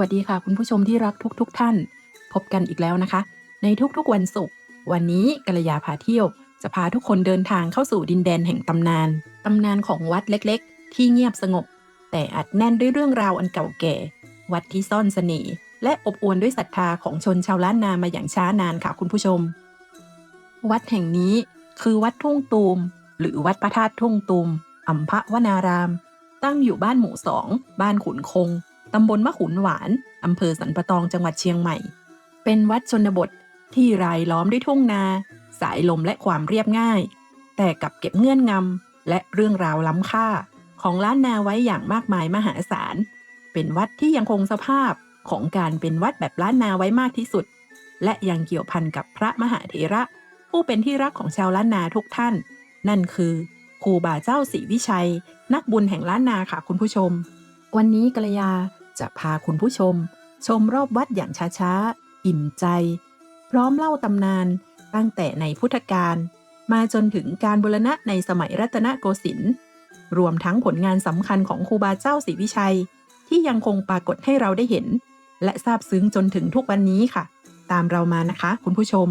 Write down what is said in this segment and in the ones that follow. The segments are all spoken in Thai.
วัสดีค่ะคุณผู้ชมที่รักทุกๆทท่าน พบกันอีกแล้วนะคะ ในทุกๆวันศุกร์วันนี้กัลยาพาเที่ยว จะพาทุกคนเดินทางเข้าสู่ดินแดนแห่งตำนานตำนานของวัดเล็กๆ ที่เงียบสงบ แต่อัดแน่นด้วยเรื่องราวอันเก่าแก่ วัดที่ซ่อนเสน่ห์และอบอวลด้วยศรัทธาของชนชาวล้านนามาอย่างช้านานค่ะคุณผู้ชม วัดแห่งนี้คือวัดทุ่งตูม หรือวัดพระธาตุทุ่งตูมอัมพะวนาราม ตั้งอยู่บ้านหมู่สองบ้านขุนคง ตำบลมะขุนหวานอำเภอสันปะตองจังหวัดเชียงใหม่ เป็นวัดชนบทที่รายล้อมด้วยทุ่งนา สายลมและความเรียบง่าย แต่กับเก็บเงื่อนงำและเรื่องราวล้ำค่า ของล้านนาไว้อย่างมากมายมหาศาล เป็นวัดที่ยังคงสภาพของการเป็นวัดแบบล้านนาไว้มากที่สุด และยังเกี่ยวพันกับพระมหาเถระ ผู้เป็นที่รักของชาวล้านนาทุกท่าน นั่นคือครูบาเจ้าศรีวิชัย นักบุญแห่งล้านนาค่ะคุณผู้ชม วันนี้กัลยา จะพาคุณผู้ชม ชมรอบวัดอย่างช้าๆ อิ่มใจ พร้อมเล่าตำนานตั้งแต่ในพุทธกาลมาจนถึงการบูรณะในสมัยรัตนโกสินทร์รวมทั้งผลงานสำคัญของครูบาเจ้าศรีวิชัย ที่ยังคงปรากฏให้เราได้เห็น และซาบซึ้งจนถึงทุกวันนี้ค่ะ ตามเรามานะคะ คุณผู้ชม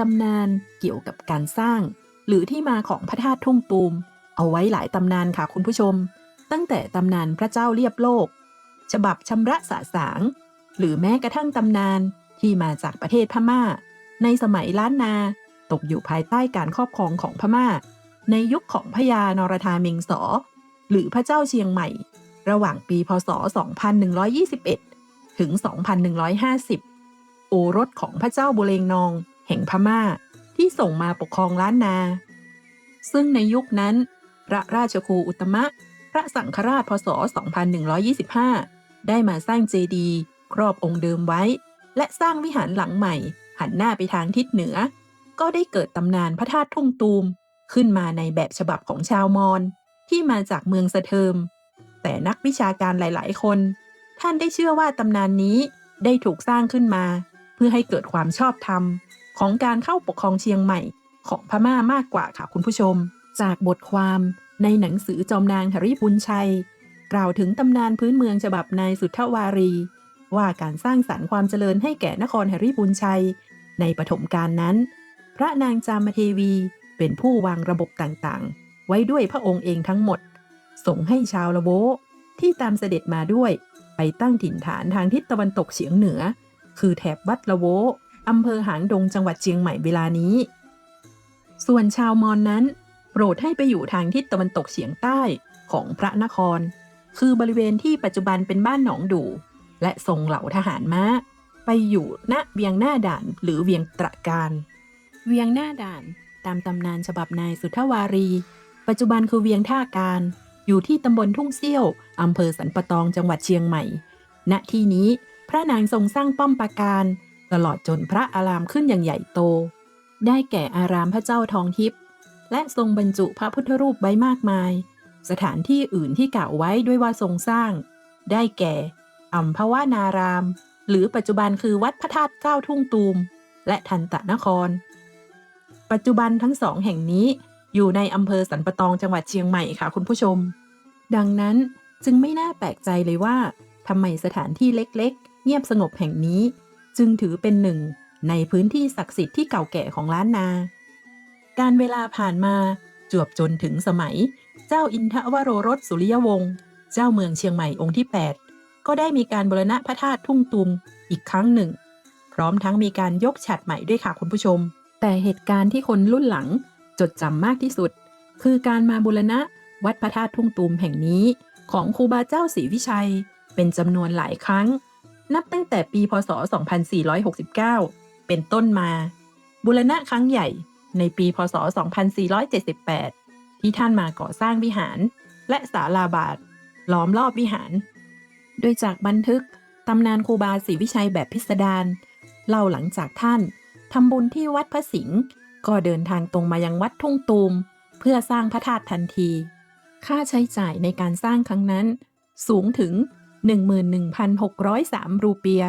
ตำนานเกี่ยวกับการสร้าง หรือที่มาของพระธาตุทุ่งตูม เอาไว้หลายตำนานค่ะคุณผู้ชม ตั้งแต่ตำนานพระเจ้าเรียบโลก ฉบับชำระสาสาง หรือแม้กระทั่งตำนานที่มาจากประเทศพม่า ในสมัยล้านนา ตกอยู่ภายใต้การครอบครองของพม่า ในยุคของพญานรธาเมงสอ หรือพระเจ้าเชียงใหม่ ระหว่างปีพศ 2121 ถึง 2150 โอรสของพระเจ้าบุเรงนอง แห่งพม่าที่ส่งมาปกครองล้านนา ซึ่งในยุคนั้น พระราชครูอุตตมะ พระสังฆราชพศ 2125 ได้มาสร้างเจดีย์ครอบองค์เดิมไว้ และสร้างวิหารหลังใหม่ หันหน้าไปทางทิศเหนือ ก็ได้เกิดตำนานพระธาตุทุ่งตูม ขึ้นมาในแบบฉบับของชาวมอญที่มาจากเมืองสะเทิม แต่นักวิชาการหลาย ๆ คน ท่านได้เชื่อว่าตำนานนี้ได้ถูกสร้างขึ้นมา เพื่อให้เกิดความชอบธรรม ของการเข้าปกครองเชียงใหม่ของพม่ามากกว่าค่ะคุณผู้ชม จากบทความในหนังสือจอมนางหริบุญชัย กล่าวถึงตำนานพื้นเมืองฉบับนายสุทธวารี ว่าการสร้างสรรค์ความเจริญให้แก่นครหริบุญชัย ในปฐมกาลนั้น พระนางจามเทวีเป็นผู้วางระบบต่างๆ ไว้ด้วยพระองค์เองทั้งหมด ส่งให้ชาวละโวที่ตามเสด็จมาด้วย ไปตั้งถิ่นฐานทางทิศตะวันตกเฉียงเหนือ คือแถบวัดละโว อำเภอหางดงจังหวัดเชียงใหม่เวลานี้ ส่วนชาวมอญนนั้น โปรดให้ไปอยู่ทางทิศตะวันตกเฉียงใต้ของพระนคร คือบริเวณที่ปัจจุบันเป็นบ้านหนองดู และส่งเหล่าทหารม้า ไปอยู่ณเวียงหน้าด่านหรือเวียงตระการ เวียงหน้าด่านตามตำนานฉบับนายสุทธวารี ปัจจุบันคือเวียงท่าการ อยู่ที่ตำบลทุ่งเซี่ยวอำเภอสันปะตองจังหวัดเชียงใหม่ ณที่นี้พระนางทรงสร้างป้อมปราการ ตลอดจนพระอารามขึ้นอย่างใหญ่โต ได้แก่อารามพระเจ้าทองทิพย์และทรงบรรจุพระพุทธรูปไว้มากมาย สถานที่อื่นที่กล่าวไว้ด้วยว่าทรงสร้าง ได้แก่อัมพวานาราม หรือปัจจุบันคือวัดพระธาตุเก้าทุ่งตูม และทันตะนคร ปัจจุบันทั้งสองแห่งนี้อยู่ในอำเภอสันปะตองจังหวัดเชียงใหม่ค่ะคุณผู้ชม ดังนั้นจึงไม่น่าแปลกใจเลยว่าทำไมสถานที่เล็กๆ เงียบสงบแห่งนี้ จึงถือเป็นหนึ่ง ในพื้นที่ศักดิ์สิทธิ์ที่เก่าแก่ของล้านนา การเวลาผ่านมาจวบจนถึงสมัย เจ้าอินทวโรรสสุริยวงศ์เจ้าเมืองเชียงใหม่องค์ที่ 8 ก็ได้มีการบรณะพระธาตุทุ่งตุมอีกครั้งหนึ่ง พร้อมทั้งมีการยกฉัดใหม่ด้วยค่ะคุณผู้ชม แต่เหตุการณ์ที่คนรุ่นหลังจดจำมากที่สุด คือการมาบูรณะวัดพระธาตุทุ่งตูมแห่งนี้ ของครูบาเจ้าศรีวิชัย เป็นจำนวนหลายครั้ง นับตั้งแต่ปีพศ 2469 เป็นต้นมาบูรณะครั้งใหญ่ในปีพศ 2478 ที่ท่านมาก่อสร้างวิหาร และศาลาบาทล้อมรอบวิหาร โดยจากบันทึกตำนานครูบาศรีวิชัยแบบพิสดารเล่าหลังจากท่านทำบุญที่วัดพระสิงห์ก็เดินทางตรงมายังวัดทุ่งตูม เพื่อสร้างพระธาตุทันที ค่าใช้จ่ายในการสร้างครั้งนั้น สูงถึง 11,603 รูเปีย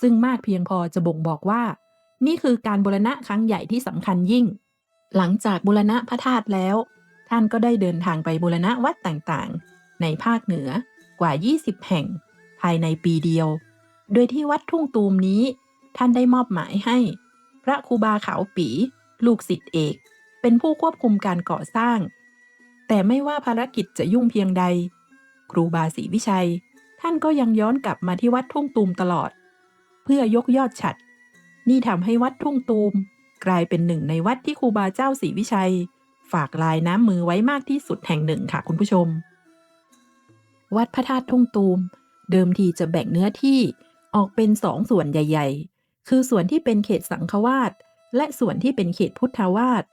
ซึ่งมากเพียงพอจะบ่งบอกว่า นี่คือการบูรณะครั้งใหญ่ที่สำคัญยิ่ง หลังจากบูรณะพระธาตุแล้ว ท่านก็ได้เดินทางไปบูรณะวัดต่างๆ ในภาคเหนือกว่า 20 แห่ง ภายในปีเดียว โดยที่วัดทุ่งตูมนี้ ท่านได้มอบหมายให้ พระครูบาขาวปี ลูกศิษย์เอก เป็นผู้ควบคุมการก่อสร้าง แต่ไม่ว่าภารกิจจะยุ่งเพียงใด ครูบาศรีวิชัย ท่านก็ยังย้อนกลับมาที่วัดทุ่งตูมตลอด เพื่อยกยอดฉัด นี่ทำให้วัดทุ่งตูม กลายเป็นหนึ่งในวัดที่ครูบาเจ้าศรีวิชัย ฝากลายน้ำมือไว้มากที่สุดแห่งหนึ่งค่ะคุณผู้ชม วัดพระธาตุทุ่งตูม เดิมทีจะแบ่งเนื้อที่ออกเป็นสองส่วนใหญ่ ๆ คือส่วนที่เป็นเขตสังฆวาสและส่วนที่เป็นเขตพุทธวาส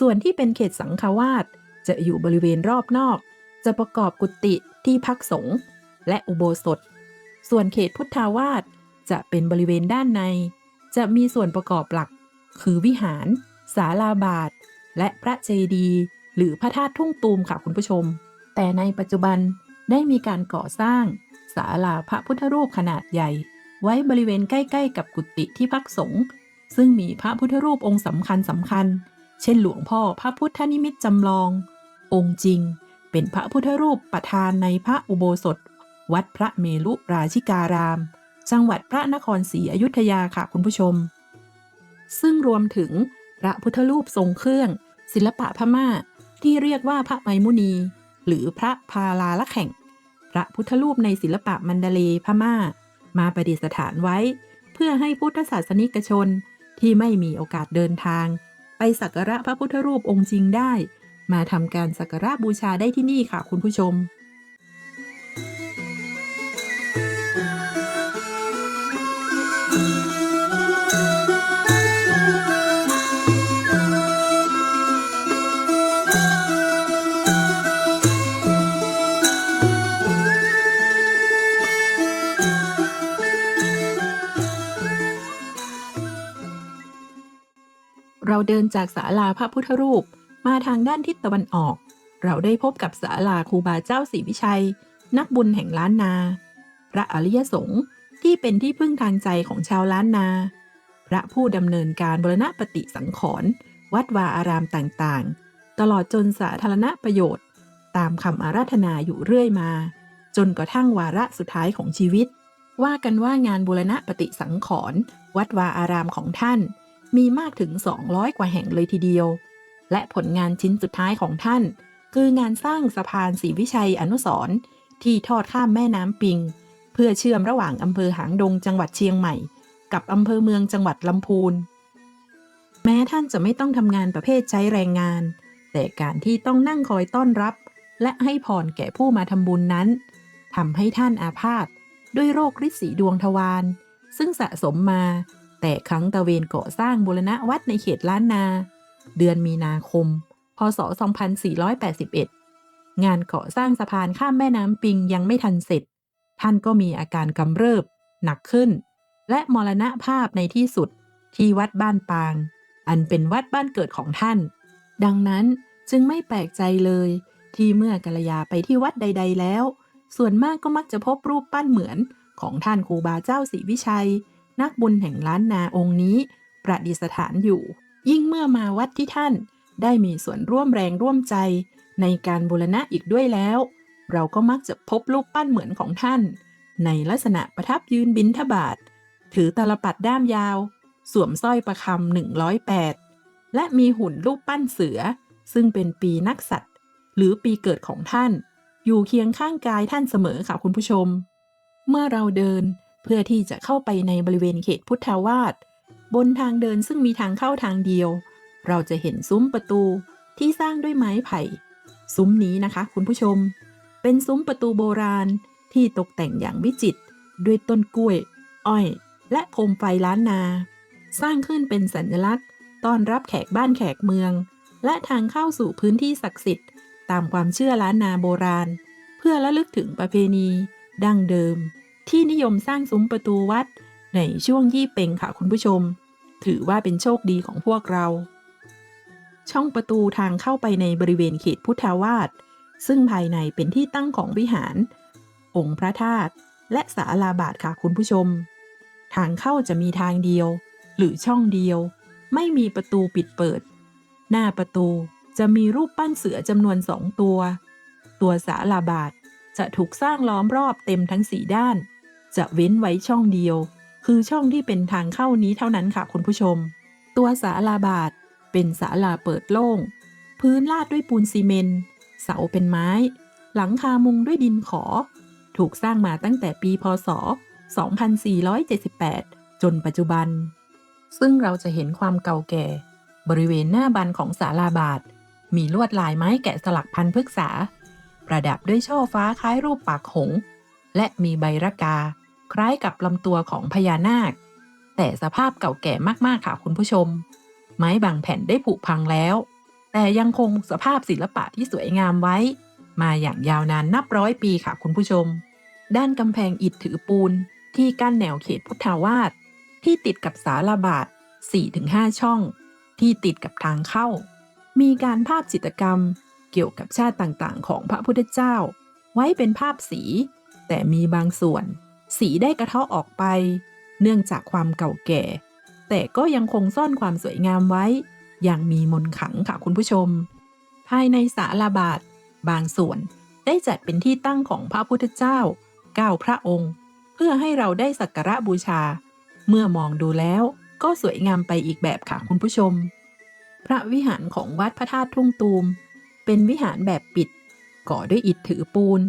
ส่วนที่เป็นเขตสังฆวาสจะอยู่บริเวณรอบนอก จะประกอบกุฏิที่พักสงฆ์ และอุโบสถ ส่วนเขตพุทธาวาสจะเป็นบริเวณด้านใน จะมีส่วนประกอบหลัก คือวิหาร ศาลาบาท และพระเจดีย์หรือพระธาตุทุ่งตูมค่ะคุณผู้ชม แต่ในปัจจุบันได้มีการก่อสร้างศาลาพระพุทธรูปขนาดใหญ่ ไว้บริเวณใกล้ ๆ กับกุฏิที่พักสงฆ์ซึ่งมีพระพุทธรูปองค์สำคัญสำคัญ เช่นหลวงพ่อพระพุทธนิมิตจำลอง องค์จริง เป็นพระพุทธรูปประธานในพระอุโบสถ วัดพระเมรุราชิการาม จังหวัดพระนครศรีอยุธยาค่ะคุณผู้ชม ซึ่งรวมถึงพระพุทธรูปทรงเครื่อง ศิลปะพม่า ที่เรียกว่าพระไมมุนี หรือพระพาลาละแข่ง พระพุทธรูปในศิลปะมันดาเลพม่า มาประดิษฐานไว้ เพื่อให้พุทธศาสนิกชนที่ไม่มีโอกาสเดินทาง ไปสักการะพระพุทธรูปองค์จริงได้ มาทำการสักการะบูชาได้ที่นี่ค่ะคุณผู้ชม เราเดินจากศาลาพระพุทธรูป มาทางด้านทิศตะวันออก เราได้พบกับศาลาครูบาเจ้าศรีวิชัย นักบุญแห่งล้านนา พระอริยสงฆ์ที่เป็นที่พึ่งทางใจของชาวล้านนา พระผู้ดำเนินการบรณปฏิสังขรณ์วัดวาอารามต่างๆ ตลอดจนสาธารณประโยชน์ ตามคำอาราธนาอยู่เรื่อยมา จนกระทั่งวาระสุดท้ายของชีวิต ว่ากันว่างานบูรณปฏิสังขรณ์วัดวาอารามของท่าน มีมากถึง 200 กว่าแห่งเลยทีเดียว และผลงานชิ้นสุดท้ายของท่าน คืองานสร้างสะพานศรีวิชัยอนุสรณ์ที่ทอดข้ามแม่น้ำปิง เพื่อเชื่อมระหว่างอำเภอหางดงจังหวัดเชียงใหม่ กับอำเภอเมืองจังหวัดลำพูน แม้ท่านจะไม่ต้องทำงานประเภทใช้แรงงาน แต่การที่ต้องนั่งคอยต้อนรับ และให้พรแก่ผู้มาทำบุญนั้นทำให้ท่านอาพาธด้วยโรคฤทธิ์สีดวงทวารซึ่งสะสมมา แต่ครั้งตะเวนก่อสร้างบูรณะวัดในเขตล้านนา เดือนมีนาคม พศ 2481 งานก่อสร้างสะพานข้ามแม่น้ำปิงยังไม่ทันเสร็จ ท่านก็มีอาการกำเริบ หนักขึ้น และมรณภาพในที่สุดที่วัดบ้านปาง อันเป็นวัดบ้านเกิดของท่าน ดังนั้นจึงไม่แปลกใจเลย ที่เมื่อกัลยาไปที่วัดใด ๆ แล้ว ส่วนมากก็มักจะพบรูปปั้นเหมือนของท่านครูบาเจ้าศรีวิชัย นักบุญแห่งล้านนาองค์นี้ ประดิษฐานอยู่ ยิ่งเมื่อมาวัดที่ท่าน ได้มีส่วนร่วมแรงร่วมใจในการบูรณะอีกด้วยแล้ว เราก็มักจะพบรูปปั้นเหมือนของท่าน ในลักษณะประทับยืนบินทบาท ถือตาลปัดด้ามยาว สวมสร้อยประคำหนึ่งร้อยแปดและมีหุ่นรูปปั้นเสือ ซึ่งเป็นปีนักสัตว์ หรือปีเกิดของท่าน อยู่เคียงข้างกายท่านเสมอค่ะคุณผู้ชม เมื่อเราเดิน เพื่อที่จะเข้าไปในบริเวณเขตพุทธาวาสบนทางเดินซึ่งมีทางเข้าทางเดียว เราจะเห็นซุ้มประตูที่สร้างด้วยไม้ไผ่ ซุ้มนี้นะคะ คุณผู้ชม เป็นซุ้มประตูโบราณที่ตกแต่งอย่างวิจิตรด้วยต้นกล้วย อ้อย และโคมไฟล้านนา สร้างขึ้นเป็นสัญลักษณ์ต้อนรับแขกบ้านแขกเมือง และทางเข้าสู่พื้นที่ศักดิ์สิทธิ์ ตามความเชื่อล้านนาโบราณ เพื่อระลึกถึงประเพณี ดั้งเดิม ที่นิยมสร้างซุ้มประตูวัด ในช่วงยี่เป็งค่ะคุณผู้ชม ถือว่าเป็นโชคดีของพวกเรา ช่องประตูทางเข้าไปในบริเวณเขตพุทธาวาสซึ่งภายในเป็นที่ตั้งของวิหาร องค์พระธาตุและศาลาบาทค่ะคุณผู้ชม ทางเข้าจะมีทางเดียว หรือช่องเดียว ไม่มีประตูปิดเปิด หน้าประตูจะมีรูปปั้นเสือจำนวนสองตัว ตัวสาลาบาทจะถูกสร้างล้อมรอบเต็มทั้งสีด้าน จะเว้นไว้ช่องเดียว คือช่องที่เป็นทางเข้านี้เท่านั้นค่ะคุณผู้ชม ตัวศาลาบาทเป็นศาลาเปิดโล่ง พื้นลาดด้วยปูนซีเมนต์เสาเป็นไม้ หลังคามุงด้วยดินขอ ถูกสร้างมาตั้งแต่ปีพศ 2478 จนปัจจุบัน ซึ่งเราจะเห็นความเก่าแก่ บริเวณหน้าบันของศาลาบาท มีลวดลายไม้แกะสลักพันพฤกษา ประดับด้วยช่อฟ้าคล้ายรูปปากหงส์และมีใบระกา คล้ายกับลำตัวของพญานาค แต่สภาพเก่าแก่มากๆค่ะคุณผู้ชม ไม้บางแผ่นได้ผุพังแล้ว แต่ยังคงสภาพศิลปะที่สวยงามไว้ มาอย่างยาวนานนับร้อยปีค่ะคุณผู้ชม ด้านกำแพงอิฐถือปูน ที่กั้นแนวเขตพุทธาวาสที่ติดกับศาลาบาท 4-5 ช่อง ที่ติดกับทางเข้า มีการภาพจิตรกรรมเกี่ยวกับชาติต่างๆ ของพระพุทธเจ้า ไว้เป็นภาพสี แต่มีบางส่วน สีได้กระเทาะออกไป เนื่องจากความเก่าแก่ แต่ก็ยังคงซ่อนความสวยงามไว้ อย่างมีมนขังค่ะคุณผู้ชม ภายในศาลาบาท บางส่วนได้จัดเป็นที่ตั้งของพระพุทธเจ้าเก้าพระองค์ เพื่อให้เราได้สักการะบูชา เมื่อมองดูแล้วก็สวยงามไปอีกแบบค่ะคุณผู้ชม พระวิหารของวัดพระธาตุทุ่งตูม เป็นวิหารแบบปิด ก่อด้วยอิฐถือปูน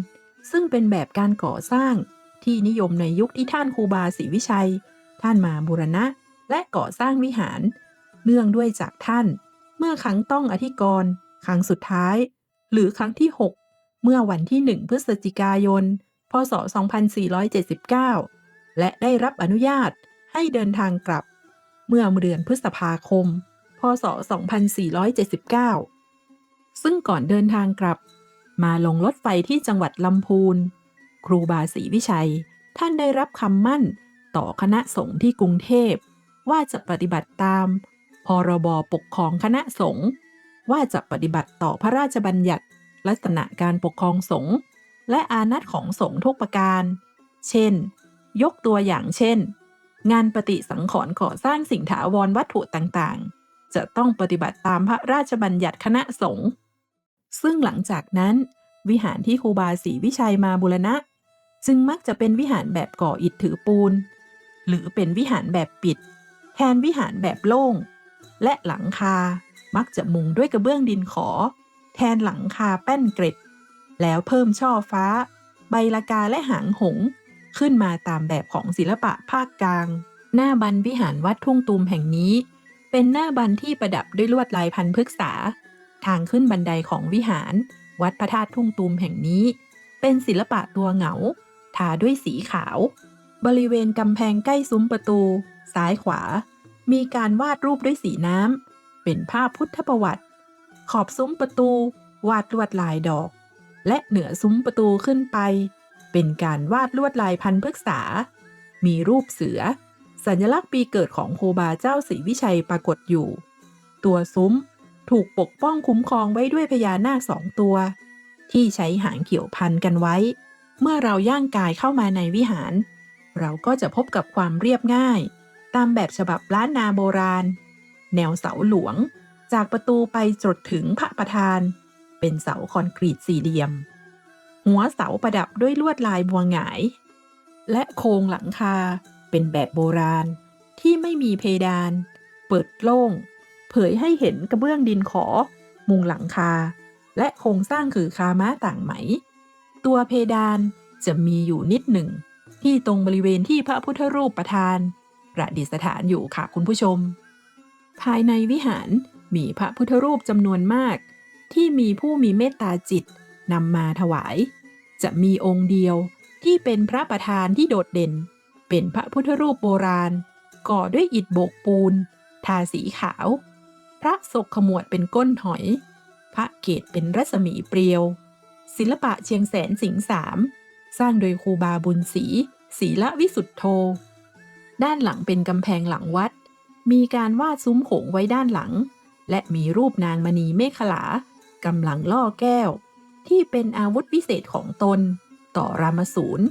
ซึ่งเป็นแบบการก่อสร้าง ที่นิยมในยุคที่ท่านครูบาศรีวิชัย ท่านมาบูรณะและก่อสร้างวิหาร เนื่องด้วยจากท่าน เมื่อครั้งต้องอธิกรณ์ครั้งสุดท้าย หรือครั้งที่ 6 เมื่อวันที่ 1 พฤศจิกายน พศ 2479 และได้รับอนุญาตให้เดินทางกลับ เมื่อเดือนพฤษภาคม พศ 2479 ซึ่งก่อนเดินทางกลับ มาลงรถไฟที่จังหวัดลำพูน ครูบาศรีวิชัย ท่านได้รับคำมั่นต่อคณะสงฆ์ที่กรุงเทพ ว่าจะปฏิบัติตาม พรบปกครองคณะสงฆ์ว่าจะปฏิบัติต่อพระราชบัญญัติ ลักษณะการปกครองสงฆ์และอานัตของสงฆ์ทุกประการ เช่น ยกตัวอย่างเช่น งานปฏิสังขรณ์ก่อสร้างสิ่งถาวรวัตถุต่างๆ จะต้องปฏิบัติตามพระราชบัญญัติคณะสงฆ์ซึ่งหลังจากนั้น วิหารที่ครูบาศรีวิชัยมาบูรณะ จึงมักจะเป็นวิหารแบบก่ออิฐถือปูน หรือเป็นวิหารแบบปิด แทนวิหารแบบโล่ง และหลังคา มักจะมุงด้วยกระเบื้องดินขอ แทนหลังคาแป้นเกร็ด แล้วเพิ่มช่อฟ้า ใบละกาและหางหง ขึ้นมาตามแบบของศิลปะภาคกลาง หน้าบันวิหารวัดทุ่งตูมแห่งนี้ เป็นหน้าบันที่ประดับด้วยลวดลายพันพฤกษา ทางขึ้นบันไดของวิหาร วัดพระธาตุทุ่งตูมแห่งนี้ เป็นศิลปะตัวเหงา ทาด้วยสีขาว บริเวณกำแพงใกล้ซุ้มประตู ซ้ายขวา มีการวาดรูปด้วยสีน้ำ เป็นภาพพุทธประวัติ ขอบซุ้มประตู วาดลวดลายดอก และเหนือซุ้มประตูขึ้นไป เป็นการวาดลวดลายพันธุ์พฤกษา มีรูปเสือ สัญลักษณ์ปีเกิดของโคบาเจ้าศรีวิชัยปรากฏอยู่ ตัวซุ้มถูกปกป้องคุ้มครองไว้ด้วยพญานาคสองตัว ที่ใช้หางเกี่ยวพันกันไว้ เมื่อเราย่างกายเข้ามาในวิหาร เราก็จะพบกับความเรียบง่าย ตามแบบฉบับล้านนาโบราณ แนวเสาหลวง จากประตูไปจดถึงพระประธาน เป็นเสาคอนกรีตสี่เหลี่ยม หัวเสาประดับด้วยลวดลายบัวหงาย และโครงหลังคาเป็นแบบโบราณ ที่ไม่มีเพดาน เปิดโล่ง เผยให้เห็นกระเบื้องดินขอ มุงหลังคา และโครงสร้างคือคาม้าต่างไหม ตัวเพดานจะมีอยู่นิดหนึ่ง ที่ตรงบริเวณที่พระพุทธรูปประธาน ประดิษฐานอยู่ค่ะคุณผู้ชม ภายในวิหารมีพระพุทธรูปจำนวนมาก ที่มีผู้มีเมตตาจิตนำมาถวาย จะมีองค์เดียวที่เป็นพระประธานที่โดดเด่น เป็นพระพุทธรูปโบราณ ก่อด้วยอิฐโบกปูน ทาสีขาว พระศกขมวดเป็นก้นหอย พระเกศเป็นรัศมีเปรียว ศิลปะเชียงแสนสิงสาม สร้างโดยครูบาบุญศรีศีละวิสุทธโธ ด้านหลังเป็นกำแพงหลังวัด มีการวาดซุ้มโขงไว้ด้านหลัง และมีรูปนางมณีเมขลากำลังล่อแก้ว ที่เป็นอาวุธวิเศษของตน ต่อรามสูร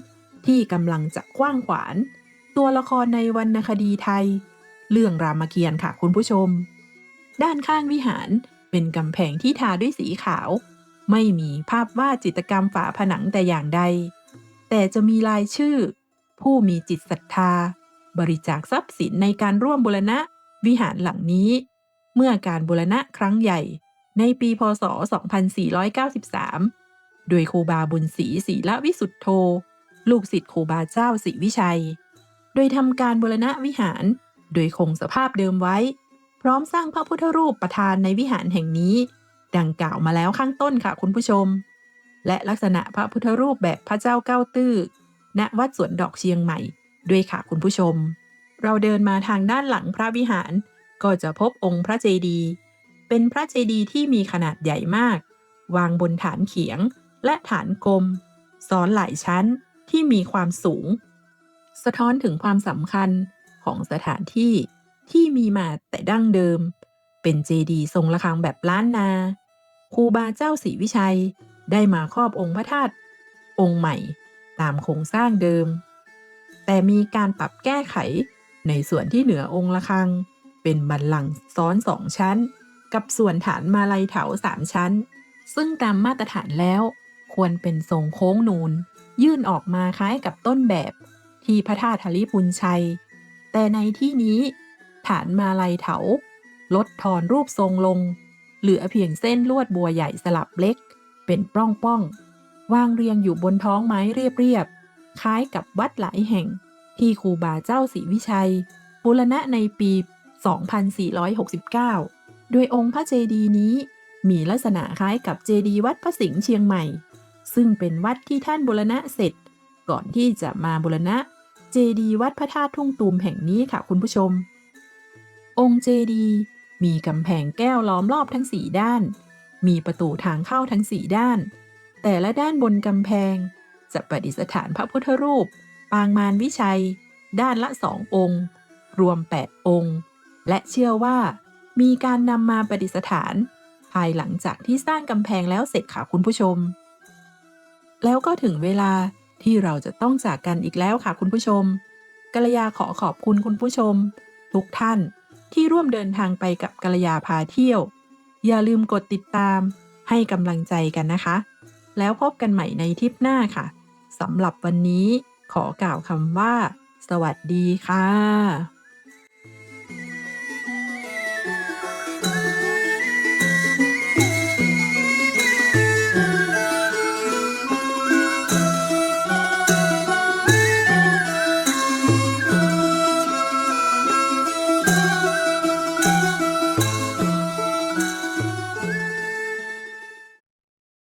ที่กำลังจะคว้างขวาน ตัวละครในวรรณคดีไทย เรื่องรามเกียรติ์ค่ะคุณผู้ชม ด้านข้างวิหารเป็นกำแพงที่ทาด้วยสีขาว ไม่มีภาพวาดจิตรกรรมฝาผนังแต่อย่างใด แต่จะมีลายชื่อ ผู้มีจิตศรัทธา บริจาคทรัพย์สินในการร่วมบูรณะวิหารหลังนี้ เมื่อการบูรณะครั้งใหญ่ ในปีพศ 2493 โดยครูบาบุญศรีศรีละวิสุทธโธ ลูกศิษย์ครูบาเจ้าศรีวิชัย โดยทำการบูรณะวิหาร โดยคงสภาพเดิมไว้ พร้อมสร้างพระพุทธรูปประธานในวิหารแห่งนี้ ดังกล่าวมาแล้วข้างต้นค่ะคุณผู้ชม และลักษณะพระพุทธรูปแบบพระเจ้าเก้าตื้อ ณ วัดสวนดอกเชียงใหม่ ด้วยค่ะคุณผู้ชม เราเดินมาทางด้านหลังพระวิหาร ก็จะพบองค์พระเจดีย์เป็นพระเจดีย์ที่มีขนาดใหญ่มาก วางบนฐานเขียงและฐานกลมซ้อนหลายชั้นที่มีความสูง สะท้อนถึงความสำคัญของสถานที่ที่มีมาแต่ดั้งเดิม เป็นเจดีย์ทรงระฆังแบบล้านนาครูบาเจ้าศรีวิชัยได้มาครอบองค์พระธาตุองค์ใหม่ตามโครงสร้างเดิม แต่มีการปรับแก้ไขในส่วนที่เหนือองค์ระฆัง เป็นบัลลังซ้อนสองชั้น กับส่วนฐานมาลัยเถาสามชั้น ซึ่งตามมาตรฐานแล้ว ควรเป็นทรงโค้งนูน ยื่นออกมาคล้ายกับต้นแบบ ที่พระธาตุธริพุนชัย แต่ในที่นี้ฐานมาลัยเถา ลดทอนรูปทรงลง เหลือเพียงเส้นลวดบัวใหญ่สลับเล็ก เป็นปล้องๆ วางเรียงอยู่บนท้องไม้เรียบๆ คล้ายกับวัดหลายแห่ง ที่ครูบาเจ้าศรีวิชัยบูรณะในปี 2469 โดยองค์พระเจดีย์นี้มีลักษณะคล้ายกับเจดีย์วัดพระสิงห์เชียงใหม่ ซึ่งเป็นวัดที่ท่านบูรณะเสร็จ ก่อนที่จะมาบูรณะเจดีย์วัดพระธาตุทุ่งตูมแห่งนี้ค่ะคุณผู้ชม องค์เจดีย์ มีกำแพงแก้วล้อมรอบทั้งสี่ด้าน มีประตูทางเข้าทั้งสี่ด้าน แต่ละด้านบนกำแพง จะประดิษฐานพระพุทธรูป ปางมารวิชัย ด้านละสององค์ รวม 8 องค์ และเชื่อว่า มีการนำมาประดิษฐาน ภายหลังจากที่สร้างกำแพงแล้วเสร็จค่ะคุณผู้ชม แล้วก็ถึงเวลาที่เราจะต้องจากกันอีกแล้วค่ะคุณผู้ชมกัลยาขอขอบคุณคุณผู้ชม ทุกท่าน ที่ร่วมเดินทางไปกับกัลยาพาเที่ยว อย่าลืมกดติดตามให้กำลังใจกันนะคะ แล้วพบกันใหม่ในทริปหน้าค่ะสำหรับวันนี้ขอกล่าวคำว่า สวัสดีค่ะ